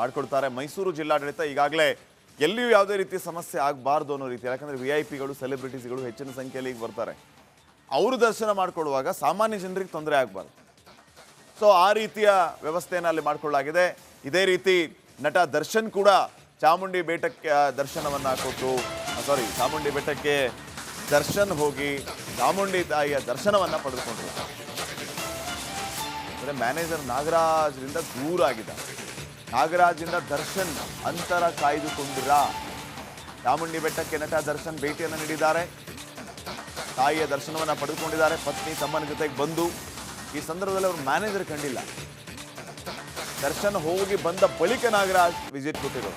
ಮಾಡ್ಕೊಡ್ತಾರೆ. ಮೈಸೂರು ಜಿಲ್ಲಾಡಳಿತ ಈಗಾಗಲೇ ಎಲ್ಲಿಯೂ ಯಾವುದೇ ರೀತಿಯ ಸಮಸ್ಯೆ ಆಗಬಾರ್ದು ಅನ್ನೋ ರೀತಿ, ಯಾಕಂದ್ರೆ ವಿ ಐ ಪಿಗಳು ಸೆಲೆಬ್ರಿಟೀಸ್ಗಳು ಹೆಚ್ಚಿನ ಸಂಖ್ಯೆಯಲ್ಲಿ ಈಗ ಬರ್ತಾರೆ. ಅವರು ದರ್ಶನ ಮಾಡ್ಕೊಳ್ಳುವಾಗ ಸಾಮಾನ್ಯ ಜನರಿಗೆ ತೊಂದರೆ ಆಗಬಾರ್ದು. ಸೊ ಆ ರೀತಿಯ ವ್ಯವಸ್ಥೆಯನ್ನು ಅಲ್ಲಿ ಮಾಡಿಕೊಳ್ಳಲಾಗಿದೆ. ಇದೇ ರೀತಿ ನಟ ದರ್ಶನ್ ಕೂಡ ಚಾಮುಂಡಿ ಬೆಟ್ಟಕ್ಕೆ ದರ್ಶನವನ್ನ ಕೊಟ್ಟು ಸಾರಿ ಚಾಮುಂಡಿ ಬೆಟ್ಟಕ್ಕೆ ದರ್ಶನ್ ಹೋಗಿ ಚಾಮುಂಡಿ ತಾಯಿಯ ದರ್ಶನವನ್ನ ಪಡೆದುಕೊಂಡ್ರು ಅಂದರೆ ಮ್ಯಾನೇಜರ್ ನಾಗರಾಜ್ರಿಂದ ದೂರ ಆಗಿದ್ದಾರೆ ನಾಗರಾಜಿಂದ ದರ್ಶನ್ ಅಂತರ ಕಾಯ್ದುಕೊಂಡಿರ? ಚಾಮುಂಡಿ ಬೆಟ್ಟಕ್ಕೆ ನಟ ದರ್ಶನ್ ಭೇಟಿಯನ್ನು ನೀಡಿದ್ದಾರೆ. ತಾಯಿಯ ದರ್ಶನವನ್ನು ಪಡೆದುಕೊಂಡಿದ್ದಾರೆ. ಪತ್ನಿ ತಮ್ಮನ ಜೊತೆಗೆ ಬಂದು ಈ ಸಂದರ್ಭದಲ್ಲಿ ಅವರು ಮ್ಯಾನೇಜರ್ ಕಂಡಿಲ್ಲ. ದರ್ಶನ್ ಹೋಗಿ ಬಂದ ಬಳಿಕ ನಾಗರಾಜ್ ವಿಸಿಟ್ ಕೊಟ್ಟಿರೋ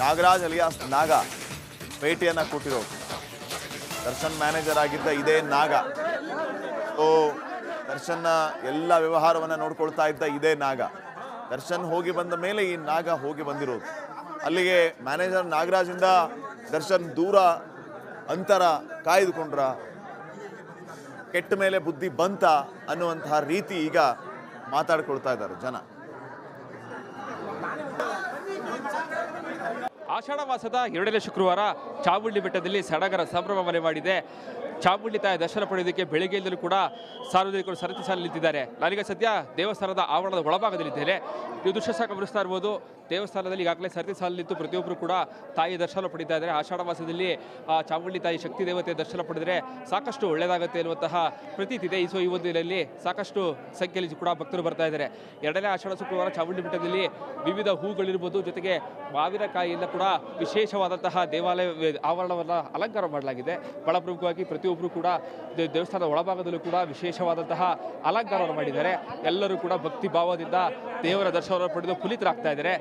ನಾಗರಾಜ್ ಅಲಿಯಾಸ್ ನಾಗ ಭೇಟಿಯನ್ನು ಕೊಟ್ಟಿರೋ ದರ್ಶನ್ ಮ್ಯಾನೇಜರ್ ಆಗಿದ್ದ ಇದೇ ನಾಗ. ಸೊ, ದರ್ಶನ್ನ ಎಲ್ಲ ವ್ಯವಹಾರವನ್ನು ನೋಡ್ಕೊಳ್ತಾ ಇದ್ದ ಇದೇ ನಾಗ. ದರ್ಶನ್ ಹೋಗಿ ಬಂದ ಮೇಲೆ ಈ ನಾಗ ಹೋಗಿ ಬಂದಿರೋದು. ಅಲ್ಲಿಗೆ ಮ್ಯಾನೇಜರ್ ನಾಗರಾಜಿಂದ ದರ್ಶನ್ ದೂರ ಅಂತರ ಕಾಯ್ದುಕೊಂಡ್ರ. ಕೆಟ್ಟ ಮೇಲೆ ಬುದ್ಧಿ ಬಂತ ಅನ್ನುವಂತಹ ರೀತಿ ಈಗ ಮಾತಾಡ್ಕೊಳ್ತಾ ಇದ್ದಾರೆ ಜನ. ಆಷಾಢ ಮಾಸದ ಎರಡನೇ ಶುಕ್ರವಾರ ಚಾಮುಂಡಿ ಬೆಟ್ಟದಲ್ಲಿ ಸಡಗರ ಸಂಭ್ರಮ ಮನೆ ಮಾಡಿದೆ. ಚಾಮುಂಡಿ ತಾಯಿ ದರ್ಶನ ಪಡೆಯೋದಕ್ಕೆ ಬೆಳಗ್ಗೆಯಿಂದಲೂ ಕೂಡ ಸಾರ್ವಜನಿಕರು ಸರತಿ ಸಾಲಿನಲ್ಲಿ ನಿಂತಿದ್ದಾರೆ. ನಾನೀಗ ಸದ್ಯ ದೇವಸ್ಥಾನದ ಆವರಣದ ಒಳಭಾಗದಲ್ಲಿದ್ದೇನೆ. ನೀವು ದೃಶ್ಯ ಸಹ ಗಮನಿಸ್ತಾ ಇರ್ಬೋದು. ದೇವಸ್ಥಾನದಲ್ಲಿ ಈಗಾಗಲೇ ಸರತಿ ಸಾಲಿನಿಂತು ಪ್ರತಿಯೊಬ್ಬರು ಕೂಡ ತಾಯಿ ದರ್ಶನ ಪಡಿತಾ ಇದ್ದಾರೆ ಆಷಾಢ ಮಾಸದಲ್ಲಿ ಆ, ಚಾಮುಂಡಿ ತಾಯಿ ಶಕ್ತಿ ದೇವತೆ ದರ್ಶನ ಪಡೆದರೆ ಸಾಕಷ್ಟು ಒಳ್ಳೆಯದಾಗುತ್ತೆ ಅನ್ನುವಂತಹ ಪ್ರತೀತಿ ಇದೆ ಈ ಸೊ ಒಂದು ದಿನದಲ್ಲಿ. ಸಾಕಷ್ಟು ಸಂಖ್ಯೆಯಲ್ಲಿ ಕೂಡ ಭಕ್ತರು ಬರ್ತಾ ಇದ್ದಾರೆ. ಎರಡನೇ ಆಷಾಢ ಶುಕ್ರವಾರ ಚಾಮುಂಡಿ ಬೆಟ್ಟದಲ್ಲಿ ವಿವಿಧ ಹೂಗಳಿರ್ಬೋದು, ಜೊತೆಗೆ ಮಾವಿನಕಾಯಿಯಿಂದ ಕೂಡ ವಿಶೇಷವಾದಂತಹ ದೇವಾಲಯ, ಆವರಣವನ್ನು ಅಲಂಕಾರ ಮಾಡಲಾಗಿದೆ. ಬಹಳ ಪ್ರಮುಖವಾಗಿ ಪ್ರತಿಯೊಬ್ಬರು ಕೂಡ ದೇವಸ್ಥಾನದ ಒಳಭಾಗದಲ್ಲೂ ಕೂಡ ವಿಶೇಷವಾದಂತಹ ಅಲಂಕಾರವನ್ನು ಮಾಡಿದ್ದಾರೆ. ಎಲ್ಲರೂ ಕೂಡ ಭಕ್ತಿ ಭಾವದಿಂದ ದೇವರ ದರ್ಶನವನ್ನು ಪಡೆದು ಪುಲಿತರಾಗ್ತಾ ಇದ್ದಾರೆ.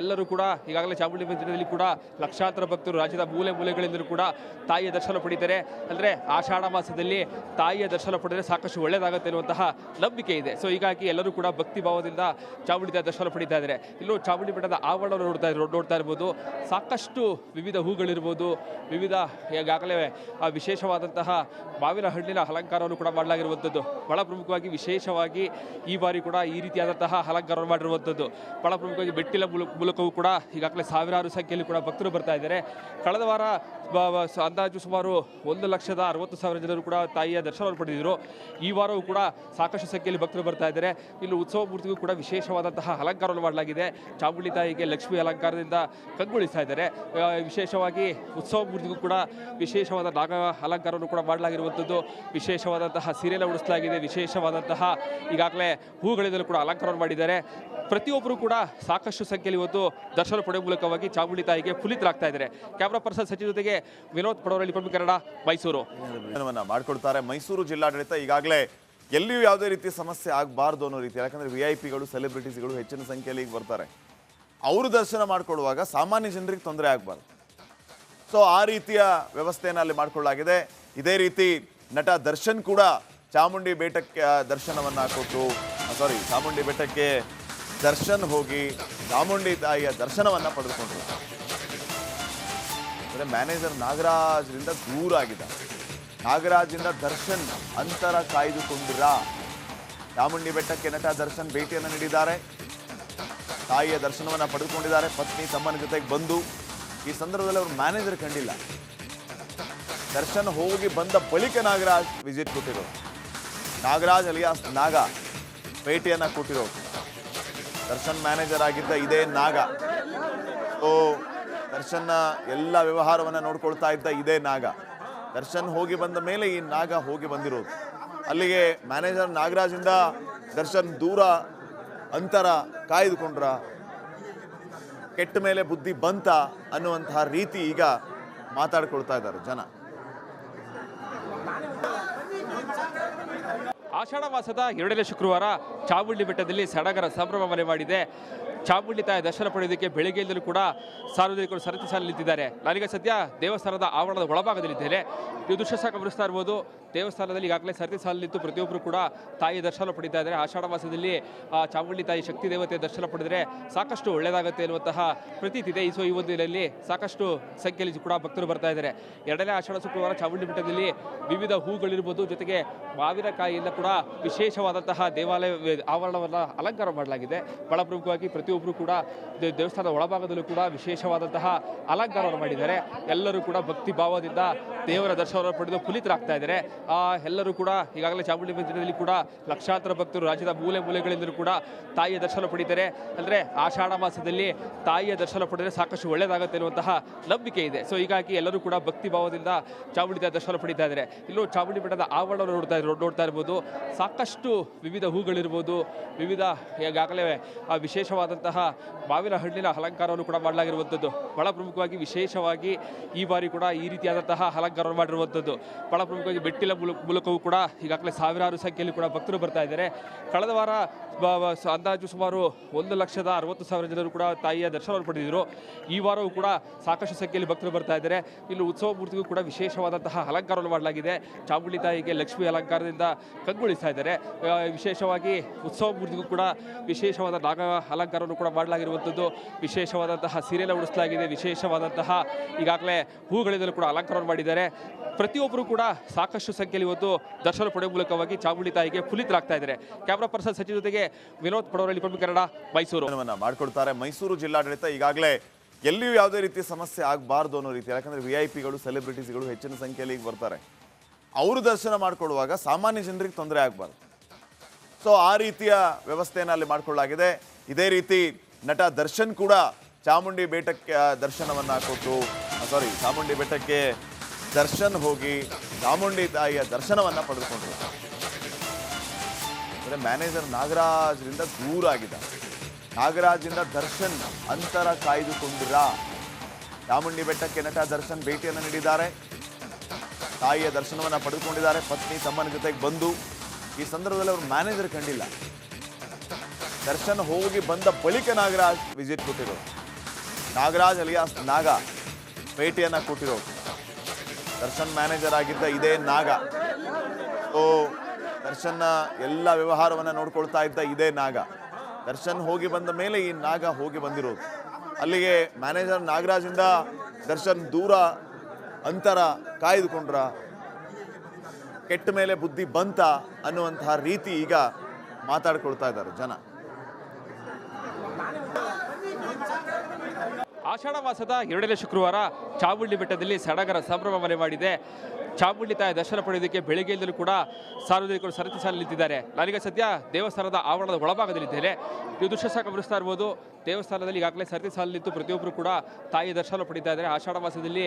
ಎಲ್ಲರೂ ಕೂಡ ಈಗಾಗಲೇ ಚಾಮುಂಡಿ ಬೆಟ್ಟದಲ್ಲಿ ಕೂಡ ಲಕ್ಷಾಂತರ ಭಕ್ತರು ರಾಜ್ಯದ ಮೂಲೆ ಮೂಲೆಗಳಿಂದಲೂ ಕೂಡ ತಾಯಿಯ ದರ್ಶನ ಪಡಿತಾರೆ. ಅಂದರೆ ಆಷಾಢ ಮಾಸದಲ್ಲಿ ತಾಯಿಯ ದರ್ಶನ ಪಡೆದರೆ ಸಾಕಷ್ಟು ಒಳ್ಳೆಯದಾಗುತ್ತೆ ಅನ್ನುವಂತಹ ನಂಬಿಕೆ ಇದೆ. ಸೊ ಹೀಗಾಗಿ ಎಲ್ಲರೂ ಕೂಡ ಭಕ್ತಿ ಭಾವದಿಂದ ಚಾಮುಂಡಿ ದರ್ಶನ ಪಡಿತಾ ಇದ್ದಾರೆ. ಇಲ್ಲೂ ಚಾಮುಂಡಿ ಬೆಟ್ಟದ ಆವರಣ ನೋಡ್ತಾ ನೋಡ್ತಾ ಇರ್ಬೋದು. ಸಾಕಷ್ಟು ವಿವಿಧ ಹೂಗಳಿರ್ಬೋದು. ವಿವಿಧ ಈಗಾಗಲೇ ವಿಶೇಷವಾದಂತಹ ಮಾವಿನ ಹಣ್ಣಿನ ಅಲಂಕಾರವನ್ನು ಕೂಡ ಮಾಡಲಾಗಿರುವಂಥದ್ದು. ಬಹಳ ಪ್ರಮುಖವಾಗಿ ವಿಶೇಷವಾಗಿ ಈ ಬಾರಿ ಕೂಡ ಈ ರೀತಿಯಾದಂತಹ ಅಲಂಕಾರವನ್ನು ಮಾಡಿರುವಂಥದ್ದು. ಬಹಳ ಪ್ರಮುಖವಾಗಿ ಬೆಟ್ಟಿಲ ಮೂಲಕ ಮೂಲಕವೂ ಕೂಡ ಈಗಾಗಲೇ ಸಾವಿರಾರು ಸಂಖ್ಯೆಯಲ್ಲಿ ಕೂಡ ಭಕ್ತರು ಬರ್ತಾ ಇದ್ದಾರೆ. ಕಳೆದ ವಾರ ಅಂದಾಜು ಸುಮಾರು ಒಂದು ಲಕ್ಷದ ಅರವತ್ತು ಸಾವಿರ ಜನರು ಕೂಡ ತಾಯಿಯ ದರ್ಶನವನ್ನು ಪಡೆದಿದ್ದರು ಈ ವಾರವೂ ಕೂಡ ಸಾಕಷ್ಟು ಸಂಖ್ಯೆಯಲ್ಲಿ ಭಕ್ತರು ಬರ್ತಾ ಇದ್ದಾರೆ. ಇಲ್ಲಿ ಉತ್ಸವ ಮೂರ್ತಿಗೂ ಕೂಡ ವಿಶೇಷವಾದಂತಹ ಅಲಂಕಾರವನ್ನು ಮಾಡಲಾಗಿದೆ. ಚಾಮುಂಡಿ ತಾಯಿಗೆ ಲಕ್ಷ್ಮಿ ಅಲಂಕಾರದಿಂದ ಕಂಗೊಳಿಸ್ತಾ ಇದ್ದಾರೆ. ವಿಶೇಷವಾಗಿ ಉತ್ಸವ ಮೂರ್ತಿಗೂ ಕೂಡ ವಿಶೇಷವಾದ ನಾಗ ಅಲಂಕಾರವನ್ನು ಕೂಡ ಮಾಡಲಾಗಿರುವಂಥದ್ದು. ವಿಶೇಷವಾದಂತಹ ಸೀರೆಯನ್ನು ಉಡಿಸಲಾಗಿದೆ. ವಿಶೇಷವಾದಂತಹ ಈಗಾಗಲೇ ಹೂಗಳಿಂದಲೂ ಕೂಡ ಅಲಂಕಾರವನ್ನು ಮಾಡಿದ್ದಾರೆ. ಪ್ರತಿಯೊಬ್ಬರು ಕೂಡ ಸಾಕಷ್ಟು ಸಂಖ್ಯೆಯಲ್ಲಿ ಇವತ್ತು ದರ್ಶನ ಪಡೆಯುವ ಮೂಲಕವಾಗಿ ಚಾಮುಂಡಿ ತಾಯಿಗೆ ಪುಲಿತರಾಗ್ತಾ ಇದ್ದಾರೆ. ಕ್ಯಾಮ್ರಾ ಪರ್ಸನ್ ಸಚಿವ ಜೊತೆಗೆ ವಿನೋದ್ ಪಡೋರಲ್ಲಿ ಪ್ರಮುಖ ಕನ್ನಡ, ಮೈಸೂರು. ಮಾಡ್ಕೊಡ್ತಾರೆ. ಮೈಸೂರು ಜಿಲ್ಲಾಡಳಿತ ಈಗಾಗಲೇ ಎಲ್ಲಿಯೂ ಯಾವುದೇ ರೀತಿ ಸಮಸ್ಯೆ ಆಗಬಾರ್ದು ಅನ್ನೋ ರೀತಿ, ಯಾಕಂದ್ರೆ ವಿ ಐ ಪಿಗಳು ಸೆಲೆಬ್ರಿಟೀಸ್ಗಳು ಹೆಚ್ಚಿನ ಸಂಖ್ಯೆಯಲ್ಲಿ ಈಗ ಬರ್ತಾರೆ. ಅವರು ದರ್ಶನ ಮಾಡಿಕೊಡುವಾಗ ಸಾಮಾನ್ಯ ಜನರಿಗೆ ತೊಂದರೆ ಆಗಬಾರ್ದು. ಸೊ ಆ ರೀತಿಯ ವ್ಯವಸ್ಥೆಯನ್ನು ಅಲ್ಲಿ ಮಾಡಿಕೊಳ್ಳಲಾಗಿದೆ. ಇದೇ ರೀತಿ ನಟ ದರ್ಶನ್ ಕೂಡ ಚಾಮುಂಡಿ ಬೆಟ್ಟಕ್ಕೆ ದರ್ಶನವನ್ನ ಕೊಟ್ಟು ಸಾರಿ ಚಾಮುಂಡಿ ಬೆಟ್ಟಕ್ಕೆ ದರ್ಶನ್ ಹೋಗಿ ಚಾಮುಂಡಿ ತಾಯಿಯ ದರ್ಶನವನ್ನ ಪಡೆದುಕೊಂಡ್ರು ಅಂದರೆ ಮ್ಯಾನೇಜರ್ ನಾಗರಾಜ್ರಿಂದ ದೂರ ಆಗಿದ್ದಾರೆ ನಾಗರಾಜಿಂದ ದರ್ಶನ್ ಅಂತರ ಕಾಯ್ದುಕೊಂಡಿರ? ಚಾಮುಂಡಿ ಬೆಟ್ಟಕ್ಕೆ ನಟ ದರ್ಶನ್ ಭೇಟಿಯನ್ನು ನೀಡಿದ್ದಾರೆ. ತಾಯಿಯ ದರ್ಶನವನ್ನ ಪಡೆದುಕೊಂಡಿದ್ದಾರೆ. ಪತ್ನಿ ತಮ್ಮನ ಜೊತೆಗೆ ಬಂದು. ಈ ಸಂದರ್ಭದಲ್ಲಿ ಅವರು ಮ್ಯಾನೇಜರ್ ಕಂಡಿಲ್ಲ. ದರ್ಶನ್ ಹೋಗಿ ಬಂದ ಬಳಿಕ ನಾಗರಾಜ್ ವಿಸಿಟ್ ಕೊಟ್ಟಿರೋರು. ನಾಗರಾಜ್ ಅಲಿಯಾಸ್ ನಾಗ ಭೇಟಿಯನ್ನ ಕೊಟ್ಟಿರೋರು. ದರ್ಶನ್ ಮ್ಯಾನೇಜರ್ ಆಗಿದ್ದ ಇದೇ ನಾಗ. ಸೊ ದರ್ಶನ್ನ ಎಲ್ಲ ವ್ಯವಹಾರವನ್ನು ನೋಡ್ಕೊಳ್ತಾ ಇದ್ದ ಇದೇ ನಾಗ. ದರ್ಶನ್ ಹೋಗಿ ಬಂದ ಮೇಲೆ ಈ ನಾಗ ಹೋಗಿ ಬಂದಿರೋದು. ಅಲ್ಲಿಗೆ ಮ್ಯಾನೇಜರ್ ನಾಗರಾಜಿಂದ ದರ್ಶನ್ ದೂರ ಅಂತರ ಕಾಯ್ದುಕೊಂಡ್ರ. ಕೆಟ್ಟ ಮೇಲೆ ಬುದ್ಧಿ ಬಂತ ಅನ್ನುವಂತಹ ರೀತಿ ಈಗ ಮಾತಾಡ್ಕೊಳ್ತಾ ಇದ್ದಾರೆ ಜನ. ಆಷಾಢ ಮಾಸದ ಎರಡನೇ ಶುಕ್ರವಾರ ಚಾಮುಂಡಿ ಬೆಟ್ಟದಲ್ಲಿ ಸಡಗರ ಸಂಭ್ರಮ ಮನೆ ಮಾಡಿದೆ. ಚಾಮುಂಡಿ ತಾಯಿ ದರ್ಶನ ಪಡೆಯೋದಕ್ಕೆ ಬೆಳಗ್ಗೆಯಿಂದಲೂ ಕೂಡ ಸಾರ್ವಜನಿಕರು ಸರತಿ ಸಾಲು ನಿಂತಿದ್ದಾರೆ. ನಾನೀಗ ಸದ್ಯ ದೇವಸ್ಥಾನದ ಆವರಣದ ಒಳಭಾಗದಲ್ಲಿದ್ದೇನೆ ನೀವು ಸಹ ಗಮನಿಸ್ತಾ ಇರ್ಬೋದು. ದೇವಸ್ಥಾನದಲ್ಲಿ ಈಗಾಗಲೇ ಸರತಿ ಸಾಲು ನಿಂತು ಪ್ರತಿಯೊಬ್ಬರು ಕೂಡ ತಾಯಿ ದರ್ಶನ ಪಡಿತಾ ಇದ್ದಾರೆ. ಆಷಾಢ ಮಾಸದಲ್ಲಿ ಚಾಮುಂಡಿ ತಾಯಿ ಶಕ್ತಿ ದೇವತೆ ದರ್ಶನ ಪಡೆದರೆ ಸಾಕಷ್ಟು ಒಳ್ಳೆಯದಾಗುತ್ತೆ ಅನ್ನುವಂತಹ ಪ್ರತೀತಿ ಇದೆ. ಈ ಸೊ ಈ ಒಂದು ದಿನದಲ್ಲಿ ಸಾಕಷ್ಟು ಸಂಖ್ಯೆಯಲ್ಲಿ ಕೂಡ ಭಕ್ತರು ಬರ್ತಾ ಇದ್ದಾರೆ. ಎರಡನೇ ಆಷಾಢ ಶುಕ್ರವಾರ ಚಾಮುಂಡಿ ಬೆಟ್ಟದಲ್ಲಿ ವಿವಿಧ ಹೂಗಳಿರ್ಬೋದು. ಜೊತೆಗೆ ಮಾವಿನಕಾಯಿಯಿಂದ ಕೂಡ ವಿಶೇಷವಾದಂತಹ ದೇವಾಲಯ, ಆವರಣವನ್ನು ಅಲಂಕಾರ ಮಾಡಲಾಗಿದೆ. ಬಹಳ ಪ್ರಮುಖವಾಗಿ ಪ್ರತಿಯೊಬ್ಬರು ಪ್ರತಿಯೊಬ್ಬರು ಕೂಡ ದೇವಸ್ಥಾನದ ಒಳಭಾಗದಲ್ಲೂ ಕೂಡ ವಿಶೇಷವಾದಂತಹ ಅಲಂಕಾರವನ್ನು ಮಾಡಿದ್ದಾರೆ. ಎಲ್ಲರೂ ಕೂಡ ಭಕ್ತಿ ಭಾವದಿಂದ ದೇವರ ದರ್ಶನವನ್ನು ಪಡೆದು ಪುಲಿತರಾಗ್ತಾ ಇದ್ದಾರೆ. ಎಲ್ಲರೂ ಕೂಡ ಈಗಾಗಲೇ ಚಾಮುಂಡಿ ಮಂದಿರದಲ್ಲಿ ಕೂಡ ಲಕ್ಷಾಂತರ ಭಕ್ತರು ರಾಜ್ಯದ ಮೂಲೆ ಮೂಲೆಗಳಿಂದಲೂ ಕೂಡ ತಾಯಿಯ ದರ್ಶನ ಪಡೀತಾರೆ. ಅಂದರೆ ಆಷಾಢ ಮಾಸದಲ್ಲಿ ತಾಯಿಯ ದರ್ಶನ ಪಡೆದರೆ ಸಾಕಷ್ಟು ಒಳ್ಳೆಯದಾಗುತ್ತೆ ಅನ್ನುವಂತಹ ನಂಬಿಕೆ ಇದೆ. ಸೊ ಹೀಗಾಗಿ ಎಲ್ಲರೂ ಕೂಡ ಭಕ್ತಿ ಭಾವದಿಂದ ಚಾಮುಂಡಿ ದರ್ಶನ ಪಡೀತಾ ಇದ್ದಾರೆ. ಇಲ್ಲೂ ಚಾಮುಂಡಿ ಬೆಟ್ಟದ ಆವರಣವನ್ನು ನೋಡ್ತಾ ನೋಡ್ತಾ ಇರ್ಬೋದು. ಸಾಕಷ್ಟು ವಿವಿಧ ಹೂಗಳಿರ್ಬೋದು. ವಿವಿಧ ಈಗಾಗಲೇ, ಆ ವಿಶೇಷವಾದಂತಹ ಮಾವಿನ ಹಣ್ಣಿನ ಅಲಂಕಾರವನ್ನು ಕೂಡ ಮಾಡಲಾಗಿರುವಂಥದ್ದು. ಬಹಳ ಪ್ರಮುಖವಾಗಿ ವಿಶೇಷವಾಗಿ ಈ ಬಾರಿ ಕೂಡ ಈ ರೀತಿಯಾದಂತಹ ಅಲಂಕಾರವನ್ನು ಮಾಡಿರುವಂಥದ್ದು. ಬಹಳ ಪ್ರಮುಖವಾಗಿ ಬೆಟ್ಟಿಲ ಮೂಲಕವೂ ಕೂಡ ಈಗಾಗಲೇ ಸಾವಿರಾರು ಸಂಖ್ಯೆಯಲ್ಲಿ ಕೂಡ ಭಕ್ತರು ಬರ್ತಾ ಇದ್ದಾರೆ. ಕಳೆದ ವಾರ ಅಂದಾಜು ಸುಮಾರು ಒಂದು ಲಕ್ಷದ ಅರವತ್ತು ಸಾವಿರ ಜನರು ಕೂಡ ತಾಯಿಯ ದರ್ಶನವನ್ನು ಪಡೆದಿದ್ದರು. ಈ ವಾರವೂ ಕೂಡ ಸಾಕಷ್ಟು ಸಂಖ್ಯೆಯಲ್ಲಿ ಭಕ್ತರು ಬರ್ತಾ ಇದ್ದಾರೆ. ಇಲ್ಲಿ ಉತ್ಸವ ಮೂರ್ತಿಗೂ ಕೂಡ ವಿಶೇಷವಾದಂತಹ ಅಲಂಕಾರವನ್ನು ಮಾಡಲಾಗಿದೆ. ಚಾಮುಂಡಿ ತಾಯಿಗೆ ಲಕ್ಷ್ಮಿ ಅಲಂಕಾರದಿಂದ ಕಂಗೊಳಿಸ್ತಾ ಇದ್ದಾರೆ. ವಿಶೇಷವಾಗಿ ಉತ್ಸವ ಮೂರ್ತಿಗೂ ಕೂಡ ವಿಶೇಷವಾದ ನಾಗ ಅಲಂಕಾರವನ್ನು ಕೂಡ ಮಾಡಲಾಗಿರುವಂಥದ್ದು. ವಿಶೇಷವಾದಂತಹ ಸೀರಿಯಲ್ ಉಡಿಸಲಾಗಿದೆ. ವಿಶೇಷವಾದಂತಹ ಈಗಾಗಲೇ ಹೂಗಳಿಂದಲೂ ಕೂಡ ಅಲಂಕಾರವನ್ನು ಮಾಡಿದ್ದಾರೆ. ಪ್ರತಿಯೊಬ್ಬರು ಕೂಡ ಸಾಕಷ್ಟು ಸಂಖ್ಯೆಯಲ್ಲಿ ಇವತ್ತು ದರ್ಶನ ಪಡೆಯುವ ಮೂಲಕವಾಗಿ ಚಾಮುಂಡಿ ತಾಯಿಗೆ ಫುಲಿತರಾಗ್ತಾ ಇದ್ದಾರೆ. ಕ್ಯಾಮ್ರಾ ಪರ್ಸನ್ ಸಚಿವ ಜೊತೆಗೆ ವಿನೋದ್ ಪಡವರಳ್ಳಿ ಪ್ರಮುಖ ಕನ್ನಡ, ಮೈಸೂರು. ಮಾಡ್ಕೊಡ್ತಾರೆ. ಮೈಸೂರು ಜಿಲ್ಲಾಡಳಿತ ಈಗಾಗಲೇ ಎಲ್ಲಿಯೂ ಯಾವುದೇ ರೀತಿಯ ಸಮಸ್ಯೆ ಆಗಬಾರ್ದು ಅನ್ನೋ ರೀತಿ, ಯಾಕಂದರೆ ವಿ ಐ ಪಿಗಳು ಸೆಲೆಬ್ರಿಟೀಸ್ಗಳು ಹೆಚ್ಚಿನ ಸಂಖ್ಯೆಯಲ್ಲಿ ಈಗ ಬರ್ತಾರೆ. ಅವರು ದರ್ಶನ ಮಾಡ್ಕೊಳ್ಳುವಾಗ ಸಾಮಾನ್ಯ ಜನರಿಗೆ ತೊಂದರೆ ಆಗಬಾರ್ದು. ಸೊ ಆ ರೀತಿಯ ವ್ಯವಸ್ಥೆಯನ್ನು ಅಲ್ಲಿ ಮಾಡಿಕೊಳ್ಳಲಾಗಿದೆ. ಇದೇ ರೀತಿ ನಟ ದರ್ಶನ್ ಕೂಡ ಚಾಮುಂಡಿ ಬೆಟ್ಟಕ್ಕೆ ದರ್ಶನವನ್ನು ಕೊಟ್ಟು ಸಾರಿ ಚಾಮುಂಡಿ ಬೆಟ್ಟಕ್ಕೆ ದರ್ಶನ್ ಹೋಗಿ ಚಾಮುಂಡಿ ತಾಯಿಯ ದರ್ಶನವನ್ನ ಪಡೆದುಕೊಂಡ್ರು. ಅಂದರೆ ಮ್ಯಾನೇಜರ್ ನಾಗರಾಜ್ರಿಂದ ದೂರ ಆಗಿದ್ದ ನಾಗರಾಜಿಂದ ದರ್ಶನ್ ಅಂತರ ಕಾಯ್ದುಕೊಂಡಿರ? ಚಾಮುಂಡಿ ಬೆಟ್ಟಕ್ಕೆ ನಟ ದರ್ಶನ್ ಭೇಟಿಯನ್ನು ನೀಡಿದ್ದಾರೆ. ತಾಯಿಯ ದರ್ಶನವನ್ನು ಪಡೆದುಕೊಂಡಿದ್ದಾರೆ. ಪತ್ನಿ ತಮ್ಮನ ಜೊತೆಗೆ ಬಂದು. ಈ ಸಂದರ್ಭದಲ್ಲಿ ಅವರು ಮ್ಯಾನೇಜರ್ ಕಂಡಿಲ್ಲ. ದರ್ಶನ್ ಹೋಗಿ ಬಂದ ಬಳಿಕ ನಾಗರಾಜ್ ವಿಸಿಟ್ ಕೊಟ್ಟಿರೋ ನಾಗರಾಜ್ ಅಲಿಯಾಸ್ ನಾಗ ಭೇಟಿಯನ್ನ ಕೊಟ್ಟಿರೋ ದರ್ಶನ್ ಮ್ಯಾನೇಜರ್ ಆಗಿದ್ದ ಇದೇ ನಾಗ. ಓ ದರ್ಶನ್ನ ಎಲ್ಲ ವ್ಯವಹಾರವನ್ನ ನೋಡ್ಕೊಳ್ತಾ ಇದ್ದ ಇದೇ ನಾಗ. ದರ್ಶನ್ ಹೋಗಿ ಬಂದ ಮೇಲೆ ಈ ನಾಗ ಹೋಗಿ ಬಂದಿರೋದು. ಅಲ್ಲಿಗೆ ಮ್ಯಾನೇಜರ್ ನಾಗರಾಜಿಂದ ದರ್ಶನ್ ದೂರ ಅಂತರ ಕಾಯ್ದುಕೊಂಡ್ರ. ಕೆಟ್ಟ ಮೇಲೆ ಬುದ್ಧಿ ಬಂತ ಅನ್ನುವಂತಹ ರೀತಿ ಈಗ ಮಾತಾಡ್ಕೊಳ್ತಾ ಇದ್ದಾರೆ ಜನ. ಆಷಾಢ ಮಾಸದ ಎರಡನೇ ಶುಕ್ರವಾರ ಚಾಮುಂಡಿ ಬೆಟ್ಟದಲ್ಲಿ ಸಡಗರ ಸಂಭ್ರಮ ಮನೆ ಮಾಡಿದೆ. ಚಾಮುಂಡಿ ತಾಯಿ ದರ್ಶನ ಪಡೆಯೋದಕ್ಕೆ ಬೆಳಗ್ಗೆಯಿಂದಲೂ ಕೂಡ ಸಾರ್ವಜನಿಕರು ಸರತಿ ಸಾಲು ನಿಂತಿದ್ದಾರೆ. ನಾನೀಗ ಸದ್ಯ ದೇವಸ್ಥಾನದ ಆವರಣದ ಒಳಭಾಗದಲ್ಲಿದ್ದೇನೆ ದೃಶ್ಯ ಸಹ ಗಮನಿಸ್ತಾ ಇರ್ಬೋದು. ದೇವಸ್ಥಾನದಲ್ಲಿ ಈಗಾಗಲೇ ಸರತಿ ಸಾಲು ನಿಂತು ಪ್ರತಿಯೊಬ್ಬರು ಕೂಡ ತಾಯಿ ದರ್ಶನ ಪಡಿತಾ ಇದ್ದಾರೆ. ಆಷಾಢ ಮಾಸದಲ್ಲಿ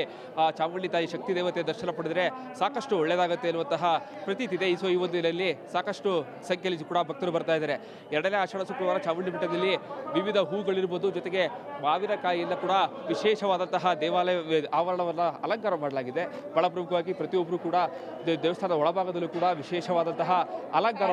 ಚಾಮುಂಡಿ ತಾಯಿ ಶಕ್ತಿ ದೇವತೆ ದರ್ಶನ ಪಡೆದರೆ ಸಾಕಷ್ಟು ಒಳ್ಳೆಯದಾಗುತ್ತೆ ಅನ್ನುವಂತಹ ಪ್ರತೀತಿ ಇದೆ. ಈ ಸೊ, ಈ ಒಂದು ದಿನದಲ್ಲಿ ಸಾಕಷ್ಟು ಸಂಖ್ಯೆಯಲ್ಲಿ ಕೂಡ ಭಕ್ತರು ಬರ್ತಾ ಇದ್ದಾರೆ. ಎರಡನೇ ಆಷಾಢ ಶುಕ್ರವಾರ ಚಾಮುಂಡಿ ಬೆಟ್ಟದಲ್ಲಿ ವಿವಿಧ ಹೂಗಳಿರ್ಬೋದು. ಜೊತೆಗೆ ಮಾವಿನಕಾಯಿಯಿಂದ ಕೂಡ ವಿಶೇಷವಾದಂತಹ ದೇವಾಲಯ, ಆವರಣವನ್ನು ಅಲಂಕಾರ ಮಾಡಲಾಗಿದೆ. ಬಹಳ ಪ್ರಮುಖವಾಗಿ ಪ್ರತಿಯೊಬ್ಬರು ಕೂಡ ದೇವಸ್ಥಾನದ ಒಳಭಾಗದಲ್ಲೂ ಕೂಡ ವಿಶೇಷವಾದಂತಹ ಅಲಂಕಾರ